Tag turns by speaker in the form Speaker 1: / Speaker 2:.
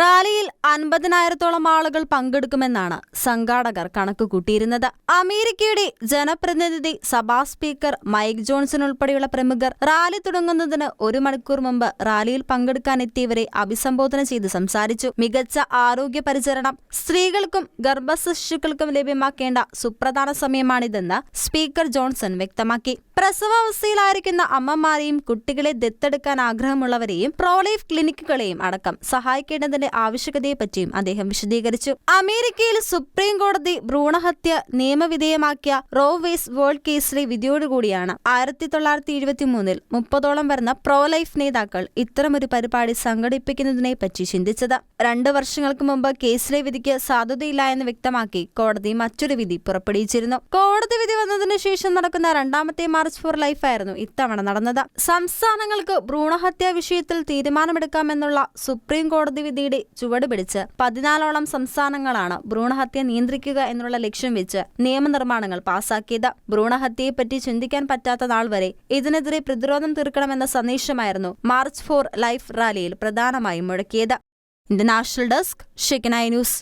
Speaker 1: റാലിയിൽ അൻപതിനായിരത്തോളം ആളുകൾ പങ്കെടുക്കുമെന്നാണ് സംഘാടകർ കണക്ക് കൂട്ടിയിരുന്നത് അമേരിക്കയുടെ ജനപ്രതിനിധി സഭാ സ്പീക്കർ മൈക്ക് ജോൺസൺ ഉൾപ്പെടെയുള്ള പ്രമുഖർ റാലി തുടങ്ങുന്നതിന് ഒരു മണിക്കൂർ മുമ്പ് റാലിയിൽ പങ്കെടുക്കാനെത്തിയവരെ അഭിസംബോധന ചെയ്ത് സംസാരിച്ചു. മികച്ച ആരോഗ്യ പരിചരണം സ്ത്രീകൾക്കും ഗർഭശിശുക്കൾക്കും ലഭ്യമാക്കേണ്ട സുപ്രധാന സമയമാണിതെന്ന് സ്പീക്കർ ജോൺസൺ വ്യക്തമാക്കി. പ്രസവാവസ്ഥയിലായിരിക്കുന്ന അമ്മമാരെയും കുട്ടികളെ ദത്തെടുക്കാൻ ആഗ്രഹമുള്ളവരെയും പ്രോലൈഫ് ക്ലിനിക്കുകളെയും അടക്കം സഹായിക്കേണ്ടതിന്റെ ആവശ്യകതയെപ്പറ്റിയും അദ്ദേഹം വിശദീകരിച്ചു. അമേരിക്കയിൽ സുപ്രീം കോടതി ഭ്രൂണഹത്യ നിയമവിധേയമാക്കിയ റോ വേസ് വേൾഡ് കേസിലെ വിധിയോടുകൂടിയാണ് ആയിരത്തി തൊള്ളായിരത്തി എഴുപത്തി മൂന്നിൽ മുപ്പതോളം വരുന്ന പ്രോലൈഫ് നേതാക്കൾ ഇത്തരമൊരു പരിപാടി സംഘടിപ്പിക്കുന്നതിനെ പറ്റി ചിന്തിച്ചത്. രണ്ട് വർഷങ്ങൾക്ക് മുമ്പ് കേസിലെ വിധിക്ക് സാധുതയില്ല എന്ന് വ്യക്തമാക്കി കോടതി മറ്റൊരു വിധി പുറപ്പെടുവിച്ചിരുന്നു. കോടതി വിധി വന്നതിനു ശേഷം നടക്കുന്ന രണ്ടാമത്തെ മാർച്ച് ഫോർ ലൈഫ് ആയിരുന്നു ഇത്തവണ നടന്നത്. സംസ്ഥാനങ്ങൾക്ക് ഭ്രൂണഹത്യ വിഷയത്തിൽ തീരുമാനമെടുക്കാമെന്നുള്ള സുപ്രീം കോടതി വിധിയുടെ ചുവട് പിടിച്ച് പതിനാലോളം സംസ്ഥാനങ്ങളാണ് ഭ്രൂണഹത്യ നിയന്ത്രിക്കുക എന്നുള്ള ലക്ഷ്യം വെച്ച് നിയമനിർമ്മാണങ്ങൾ പാസാക്കിയത്. ഭ്രൂണഹത്യയെപ്പറ്റി ചിന്തിക്കാൻ പറ്റാത്ത നാൾ വരെ ഇതിനെതിരെ പ്രതിരോധം തീർക്കണമെന്ന സന്ദേശമായിരുന്നു മാർച്ച് ഫോർ ലൈഫ് റാലിയിൽ പ്രധാനമായും മുഴക്കിയത്. ഇന്റർനാഷണൽ ഡെസ്ക് ഷെക്കനായ ന്യൂസ്